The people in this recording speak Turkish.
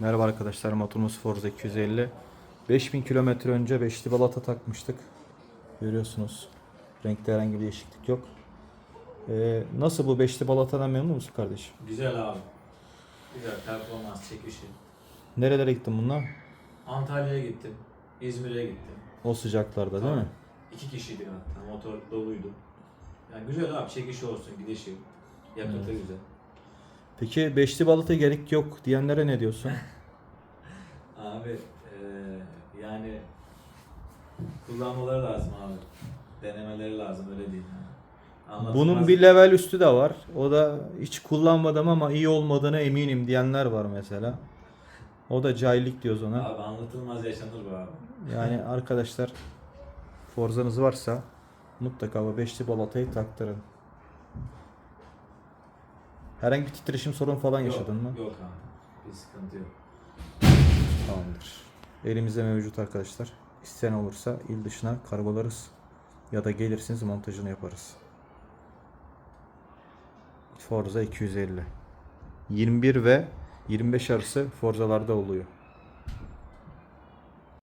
Merhaba arkadaşlar motorumuz Forza 250. 5000 kilometre önce beşli balata takmıştık. Görüyorsunuz. Renkte herhangi bir değişiklik yok. Ee, nasıl bu beşli balatadan memnun musun kardeşim? Güzel abi. Güzel performans çekişi. Nerelere gittin bununla? Antalya'ya gittim. İzmir'e gittim. O sıcaklarda değil mi? İki kişiydik hatta. Motor doluydu. Yani güzel abi çekişi olsun, gidişi. Yakıtı Evet. güzel. Peki beşli balata gerek yok diyenlere ne diyorsun? Abi eee, yani kullanmaları lazım abi. Denemeleri lazım öyle değil. Anlatılmaz- Bunun bir level üstü de var. O da hiç kullanmadım ama iyi olmadığına eminim diyenler var mesela. O da cahillik diyoruz ona. Abi anlatılmaz yaşanır bu abi. Yani arkadaşlar Forza'nız varsa mutlaka bu beşli balatayı taktırın. Herhangi bir titreşim sorun falan yaşadın yok, mı? Yok abi. Bir sıkıntı yok. Tamamdır. Elimizde mevcut arkadaşlar. İsteyen olursa il dışına kargolarız. Ya da gelirsiniz montajını yaparız. Forza 250. 21 ve 25 arası Forza'larda oluyor.